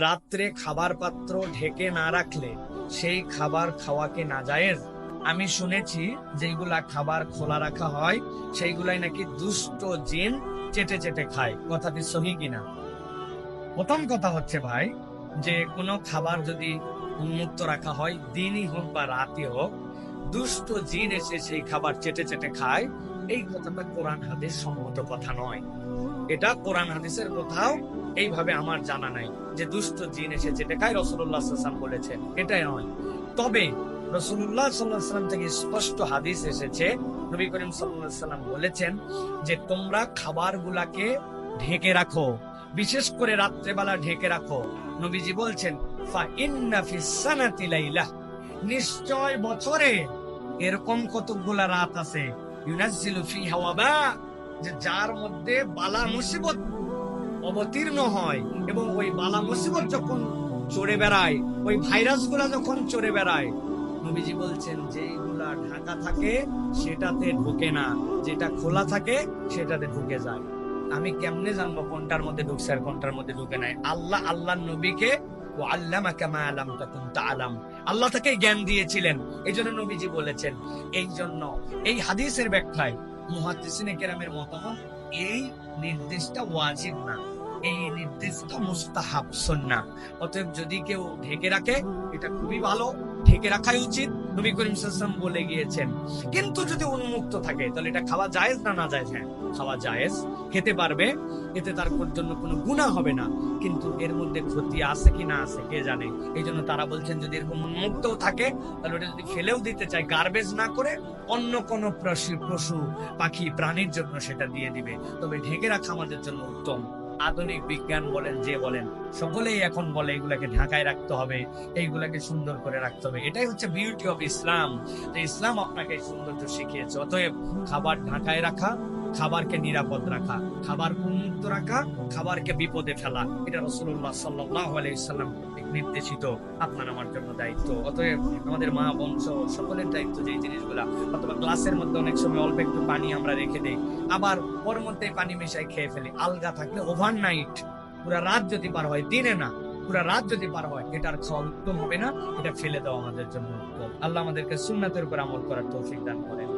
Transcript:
রাত্রে খাবার পাত্র ঢেকে না রাখলে সেই খাবার খাওয়াকে না জায়েজ আমি শুনেছি যেগুলা খাবার খোলা রাখা হয়, সেইগুলাই নাকি দুষ্ট জিন চেটে চেটে খায়। কথাটি সহি কিনা? প্রথম কথা হচ্ছে ভাই, যে কোনো খাবার যদি উন্মুক্ত রাখা হয়, দিনই হোক বা রাতই হোক, দুষ্ট জিন এসে সেই খাবার চেটে চেটে খায় এই কথাটা কোরআন হাদিস সম্মত কথা নয়। এটা কোরআন হাদিসের কোথাও এইভাবে আমার জানা নাই যে দুষ্ট জিন এসে চেটে খায় রসুল্লাহ সাল্লাম বলেছেন এটাই নয়। তবে রসুল্লাহ সাল্লাম থেকে স্পষ্ট হাদিস এসেছে, নবী করিম সাল্লাহ সাল্লাম বলেছেন যে তোমরা ঢেকে রাখো, বিশেষ করে রাত্রেবেলা ঢেকে রাখো। নবীজি বলছেন নিশ্চয় বছরে এরকম কতগুলা রাত আছে যার মধ্যে বালা মুসিবত অবতীর্ণ হয় এবং ওই বালা মুসিবত যখন চড়ে বেড়ায়, ওই ভাইরাসগুলা যখন চড়ে বেড়ায়, নবীজি বলছেন যেগুলা ঢাকা থাকে, সেটাতে ঢোকে না। যেটা খোলা থাকে, সেটাতে ঢুকে যায়। আমি কেমনে জানব কোনটার মধ্যে ঢুকছে আর কোনটার মধ্যে ঢুকে নাই? আল্লাহ আল্লাহ নবীকে ও আল্লামা কামা আলাম তখন আলাম আল্লাহ তাকে জ্ঞান দিয়েছিলেন। এই জন্য নবীজি বলেছেন এই জন্য এই হাদিসের ব্যাখ্যায় মুহাদ্দিসিনে কেরামের মতামত, এই নির্দেশটা ওয়াজিব না। এই নির্দেশটা মুস্তাহাব সুন্নাহ। অতএব যদি কেউ ঢেকে রাখে, এটা খুবই ভালো। ঢেকে রাখাই উচিত, নবী করিম সাল্লাম বলে গিয়েছেন। কিন্তু যদি উন্মুক্ত থাকে, তাহলে এটা খাওয়া জায়েজ না না জায়েজ? হ্যাঁ খাওয়া জায়েজ। খেতে পারবে, এতে তার জন্য কোনো গুণা হবে না। কিন্তু এর মধ্যে ক্ষতি আছে কি না আছে, কে জানে? এই জন্য তারা বলছেন, যদি এরকম উন্মুক্তও থাকে, তাহলে ওটা যদি ফেলেও দিতে চায় গার্বেজ না করে, অন্য কোন পশু, পাখি, প্রাণীর জন্য সেটা দিয়ে দিবে। তবে ঢেকে রাখা আমাদের জন্য উত্তম। আধুনিক বিজ্ঞান বলেন, যে বলেন, সকলেই এখন বলে এগুলাকে ঢাকায় রাখতে হবে, এইগুলাকে সুন্দর করে রাখতে হবে। এটাই হচ্ছে বিউটি অফ ইসলাম যে ইসলাম আপনাকে সৌন্দর্য শিখিয়েছে। অতএব খাবার ঢাকায় রাখা খাবারকে নিরাপদ রাখা, খাবার উন্মুক্ত রাখা, খাবারকে বিপদে ফেলা। এটা রসুল্লাহ সাল্লাহ আলাইসাল্লাম নির্দেশিত, আপনার আমার জন্য দায়িত্ব। অতএব আমাদের মা বংশ সকলের দায়িত্ব যে জিনিসগুলা, অথবা গ্লাসের মধ্যে অনেক সময় অল্প একটু পানি আমরা রেখে দেই। আবার ওর মধ্যে পানি মেশাই খেয়ে ফেলি। আলগা থাকলে ওভারনাইট পুরা রাত যদি পার হয়, দিনে না, পুরা রাত যদি পার হয়, এটার খাওয়া উত্তম হবে না, এটা ফেলে দেওয়া আমাদের জন্য আল্লাহ আমাদেরকে সুন্নাতের উপর আমল করার তৌফিক দান করেন।